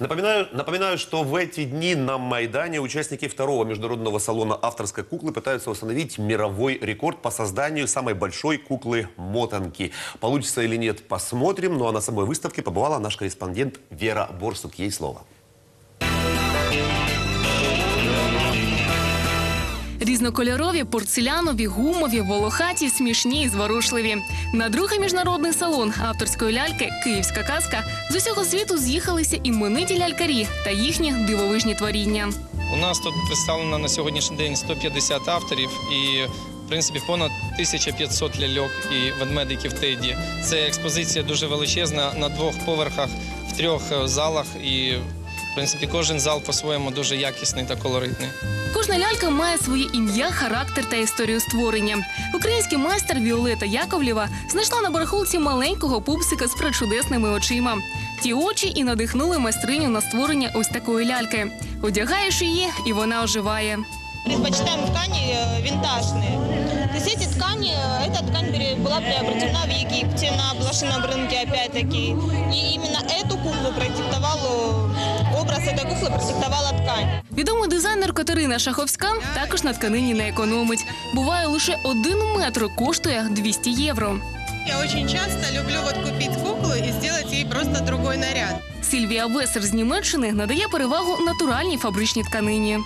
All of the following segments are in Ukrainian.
Напоминаю, напоминаю, что в эти дни на Майдане участники второго международного салона авторской куклы пытаются установить мировой рекорд по созданию самой большой куклы-мотанки. Получится или нет, посмотрим. Ну а на самой выставке побывала наш корреспондент Вера Борсук. Ей слово. Різнокольорові, порцелянові, гумові, волохаті, смішні і зворушливі. На другий міжнародний салон авторської ляльки Київська казка з усього світу з'їхалися імениті лялькарі та їхні дивовижні творіння. У нас тут представлено на сьогоднішній день 150 авторів і, в принципі, понад 1500 ляльок і ведмедиків Теді. Це експозиція дуже величезна на двох поверхах в трьох залах. І, в принципі, кожен зал по-своєму дуже якісний та колоритний. Кожна лялька має своє ім'я, характер та історію створення. Український майстер Віолета Яковлєва знайшла на барахолці маленького пупсика з причудесними очима. Ті очі і надихнули майстриню на створення ось такої ляльки. Одягаєш її, і вона оживає. Предпочитаем ткани э, винтажные. То есть эти ткани, э, эта ткань пере- была приобретена в Египте на блошином рынке опять-таки. И именно эту куклу продиктовал, э, образ этой куклы продиктовала ткань. Відомий дизайнер Катерина Шаховська також на тканині не економить. Буває, лише один метр коштує 200 євро. Я очень часто люблю вот купить куклу и сделать ей просто другой наряд. Сільвія Весер з Німеччини надає перевагу натуральній фабричній тканині.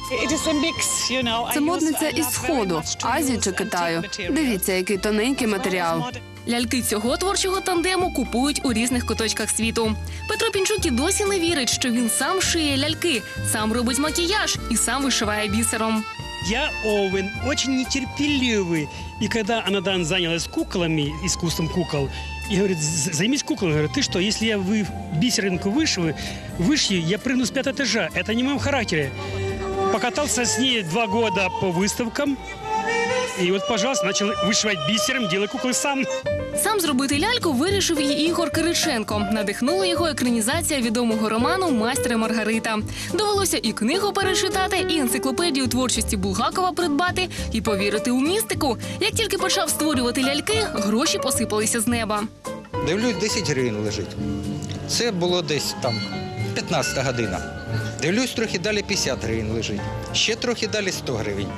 Це модниця із сходу, Азії чи Китаю. Дивіться, який тоненький матеріал. Ляльки цього творчого тандему купують у різних куточках світу. Петро Пінчук і досі не вірить, що він сам шиє ляльки, сам робить макіяж і сам вишиває бісером. Я Оуэн, очень нетерпеливый. И когда Анадан занялась куклами, искусством кукол, и говорит, «З- займись куклами. Говорит, ты что, если я вы, бисеринку вышиваю, вышью, я прыгну с пятого этажа. Это не в моем характере. Покатался с ней два года по выставкам. И вот, пожалуйста, начал вышивать бисером, делая куклы сам. Сам зробити ляльку вирішив і Ігор Кириченко. Надихнула його екранізація відомого роману Майстер Маргарита. Довелося і книгу перечитати, і енциклопедію творчості Булгакова придбати, і повірити у містику. Як тільки почав створювати ляльки, гроші посипалися з неба. Дивлюсь, 10 гривень лежить. Це було десь там 15 година. Дивлюсь, трохи далі 50 гривень лежить. Ще трохи далі 100 гривень.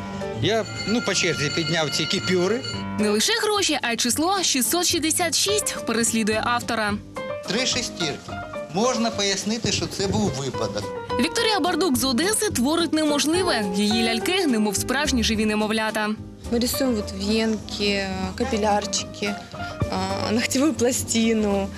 Я ну, по черзі підняв ці кіпюри. Не лише гроші, а й число 666 переслідує автора. Три шестірки. Можна пояснити, що це був випадок. Вікторія Бардук з Одеси творить неможливе. Її ляльки, немов справжні живі немовлята. Мы рисуем вот венки, капиллярчики, ногтевую пластину,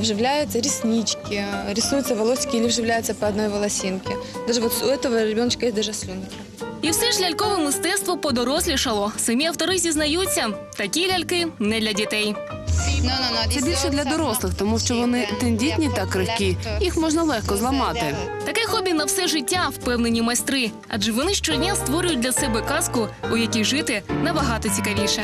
вживляются реснички, рисуются волосики или вживляются по одной волосинке. Даже вот у этого ребеночка есть даже слюнки. І все ж лялькове мистецтво подорослішало. Самі автори зізнаються, такі ляльки не для дітей. Це більше для дорослих, тому що вони тендітні та крихкі. Їх можна легко зламати. Таке хобі на все життя впевнені майстри, адже вони щодня створюють для себе казку, у якій жити набагато цікавіше.